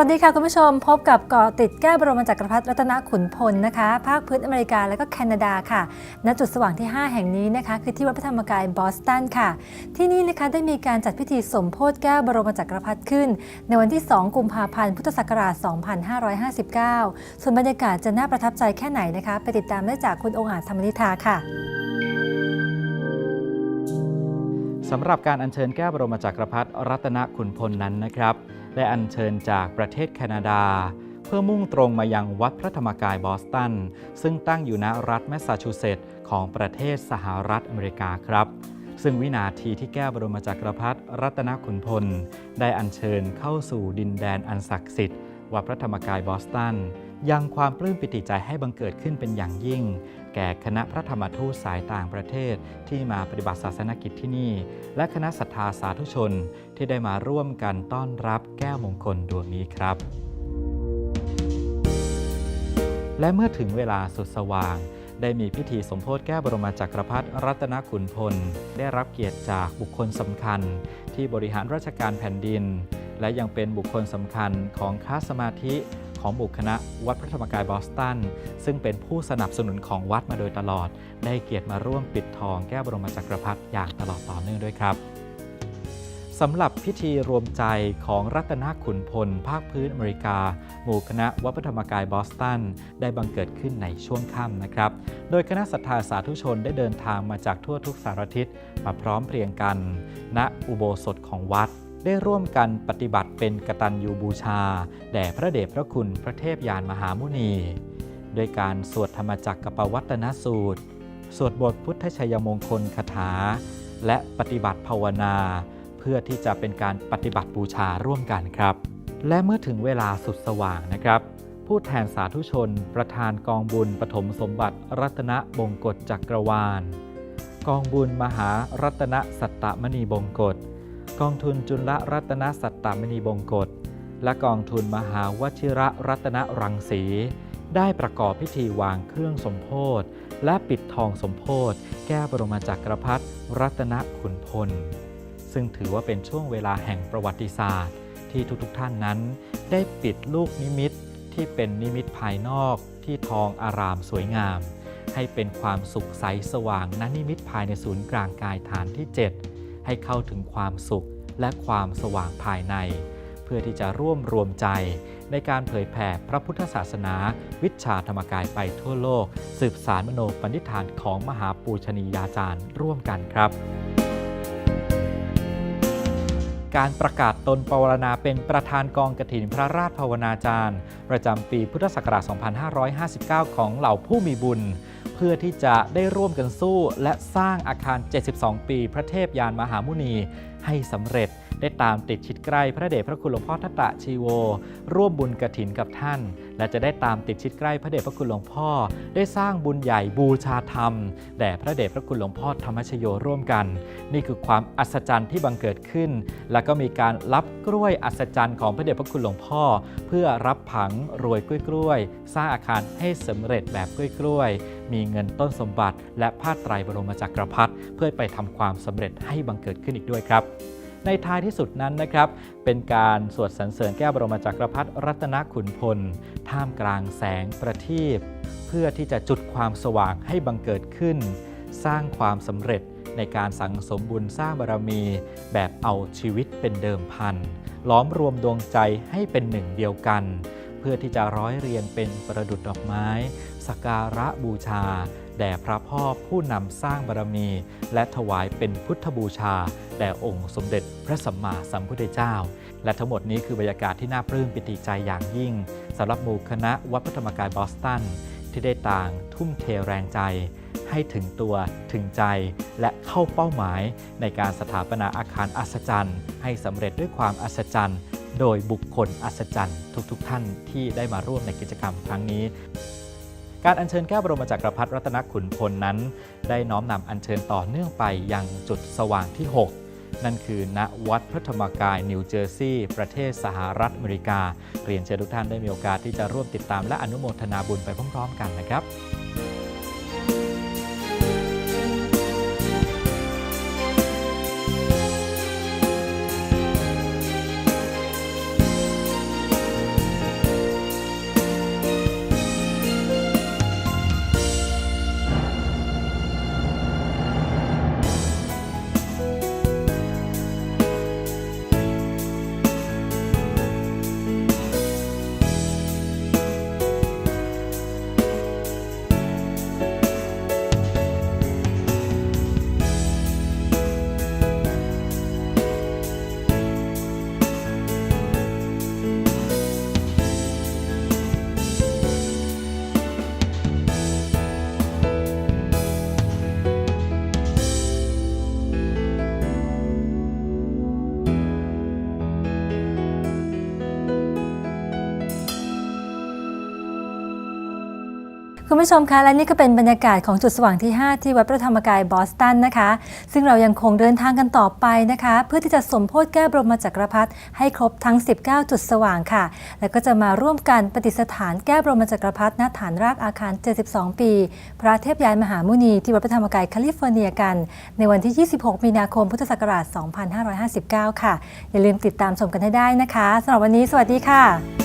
วัสดีค่ะคุณผู้ชมพบกับเกาะติดแก้บรมจักรพรรดิรัตนขุนพลนะคะ ภาคพื้นอเมริกาและก็แคนาดาค่ะ ณจุดสว่างที่ 5 แห่งนี้นะคะ คือที่วัดพระธรรมกายบอสตันค่ะ ที่นี่นะคะได้มีการจัดพิธีสมโพธิแก้บรมจักรพรรดิขึ้น ในวันที่ 2 กุมภาพันธ์พุทธศักราช 2559 ส่วนบรรยากาศจะน่าประทับใจแค่ไหนนะคะ ไปติดตามได้จากคุณองค์อาจธรรมนิธาค่ะสำหรับการอัญเชิญแก้วบรมจักรพรรดิรัตนขุนพลนั้นนะครับ ได้อัญเชิญจากประเทศแคนาดา เพื่อมุ่งตรงมายังวัดพระธรรมกายบอสตัน ซึ่งตั้งอยู่ณรัฐแมสซาชูเซตส์ของประเทศสหรัฐอเมริกาครับ ซึ่งวินาทีที่แก้วบรมจักรพรรดิรัตนขุนพล ได้อัญเชิญเข้าสู่ดินแดนอันศักดิ์สิทธิ์วัดพระธรรมกายบอสตันยังความปลื้มปิติใจให้บังเกิดขึ้นเป็นอย่างยิ่ง ก่คณะพระธรรมทูตสายต่างประเทศที่มาปฏิบัติศาสนกิจที่นี่ และคณะศรัทธาสาธุชนที่ได้มาร่วมกันต้อนรับแก้วมงคลดวงนี้ครับ และเมื่อถึงเวลาสุดสว่างได้มีพิธีสมโพธิแก้วบรมจักรพรรดิรัตนขุนพล ได้รับเกียรติจากบุคคลสำคัญ ที่บริหารราชการแผ่นดิน และยังเป็นบุคคลสำคัญของค้าสมาธิ ของบุคคณะวัดพระธรรมกายบอสตัน ซึ่งเป็นผู้สนับสนุนของวัดมาโดยตลอด ได้เกียรติมาร่วมปิดทองแก้บรมจักรพรรดิอย่างตลอดต่อเนื่องด้วยครับสำหรับพิธีรวมใจของรัตนขุนพล ภาคพื้นอเมริกา หมู่คณะวัดพระธรรมกายบอสตัน ได้บังเกิดขึ้นในช่วงค่ำนะครับ โดยคณะศรัทธาสาธุชนได้เดินทางมาจากทั่วทุกสารทิศมาพร้อมเพรียงกัน ณอุโบสถของวัด ได้ร่วมกันปฏิบัติเป็นกตัญญูบูชา แด่พระเดชพระคุณพระเทพยานมหามุนี โดยการสวดธรรมจักรกปวัตนสูตร สวดบทพุทธชัยมงคลคาถา และปฏิบัติภาวนา เพื่อที่จะเป็นการปฏิบัติบูชาร่วมกันครับ และเมื่อถึงเวลาสุดสว่างนะครับผู้แทนสาธุชน ประธานกองบุญปฐมสมบัติ รัตนบงกฎจักรวาล กองบุญมหารัตนสัตตมณีบงกฎ กองทุนจุลรัตนสัตตมณีบงกฎและกองทุนมหาวชิระรัตนรังสี ได้ประกอบพิธีวางเครื่องสมโพธและปิดทองสมโพธแก้บรมจักรพรรดิรัตนขุนพล ซึ่งถือว่าเป็นช่วงเวลาแห่งประวัติศาสตร์ ที่ทุกๆท่านนั้น ได้ปิดลูกนิมิตที่เป็นนิมิตภายนอกที่ทองอารามสวยงาม ให้เป็นความสุขใสสว่างณนิมิตภายในศูนย์กลางกายฐานที่ 7 ให้เข้าถึงความสุขและความสว่างภายใน เพื่อที่จะร่วมรวมใจในการเผยแผ่พระพุทธศาสนา วิชาธรรมกายไปทั่วโลก สืบสารมโนปณิธานของมหาปูชนียาจารย์ร่วมกันครับ การประกาศตนปวารณาเป็นประธานกองกถินพระราชภาวนาจารย์ ประจำปีพุทธศักราช 2559 ของเหล่าผู้มีบุญ เพื่อที่จะได้ร่วมกันสู้และสร้างอาคาร 72 ปีพระเทพยานมหามุนีให้สำเร็จได้ตามติดชิดใกล้พระเดชพระคุณหลวงพ่อทัตตะชีโว ร่วมบุญกถินกับท่าน และจะได้ตามติดชิดใกล้พระเดชพระคุณหลวงพ่อ ได้สร้างบุญใหญ่บูชาธรรมแด่พระเดชพระคุณหลวงพ่อธรรมชโยร่วมกัน นี่คือความอัศจรรย์ที่บังเกิดขึ้น และก็มีการรับกล้วยอัศจรรย์ของพระเดชพระคุณหลวงพ่อ เพื่อรับผังรวยกล้วยกล้วย สร้างอาคารให้สำเร็จแบบกล้วยกล้วย มีเงินต้นสมบัติ และผ้าไตรบรมจักรพรรดิเพื่อไปทำความสำเร็จให้บังเกิดขึ้นอีกด้วยครับ ในท้ายที่สุดนั้นนะครับ เป็นการสวดสรรเสริญแก้วบรมจักรพรรดิรัตนขุนพล ท่ามกลางแสงประทีปเพื่อที่จะจุดความสว่างให้บังเกิดขึ้น สร้างความสำเร็จในการสังสมบุญสร้างบารมี แบบเอาชีวิตเป็นเดิมพันล้อมรวมดวงใจให้เป็นหนึ่งเดียวกัน เพื่อที่จะร้อยเรียงเป็นประดุจดอกไม้ สักการะบูชา แด่พระพ่อผู้นำสร้างบารมี และถวายเป็นพุทธบูชา แด่องค์สมเด็จพระสัมมาสัมพุทธเจ้า และทั้งหมดนี้คือบรรยากาศที่น่าปลื้มปิติใจอย่างยิ่งสำหรับหมู่คณะวัดพระธรรมกายบอสตัน ที่ได้ต่างทุ่มเทแรงใจ ให้ถึงตัวถึงใจ และเข้าเป้าหมาย ในการสถาปนาอาคารอัศจรรย์ ให้สำเร็จด้วยความอัศจรรย์ โดยบุคคลอัศจรรย์ทุกๆท่านที่ได้มาร่วมในกิจกรรมครั้งนี้ การอัญเชิญแก้วบรมจักรพรรดิรัตนขุนพลนั้น ได้น้อมนำอัญเชิญต่อเนื่องไปยังจุดสว่างที่ 6 นั่นคือณวัดพระธรรมกายนิวเจอร์ซีย์ประเทศสหรัฐอเมริกา เรียนเชิญทุกท่านได้มีโอกาสที่จะร่วมติดตามและอนุโมทนาบุญไปพร้อมๆกันนะครับ คุณผู้ชมคะและนี่ก็เป็นบรรยากาศของจุดสว่างที่ 5 ที่วัดพระธรรมกายบอสตันนะคะ ซึ่งเรายังคงเดินทางกันต่อไปนะคะ เพื่อที่จะสมโพธิแก้บรมจักรพรรดิให้ครบทั้ง 19 จุดสว่างค่ะ แล้วก็จะมาร่วมกันปฏิสถานแก้บรมจักรพรรดิณฐานรากอาคาร 72 ปี พระเทพยานมหามุนีที่วัดพระธรรมกายแคลิฟอร์เนียกัน ในวันที่ 26 มีนาคมพุทธศักราช 2559 ค่ะอย่าลืมติดตามชมกันให้ได้นะคะสำหรับวันนี้ สวัสดีค่ะ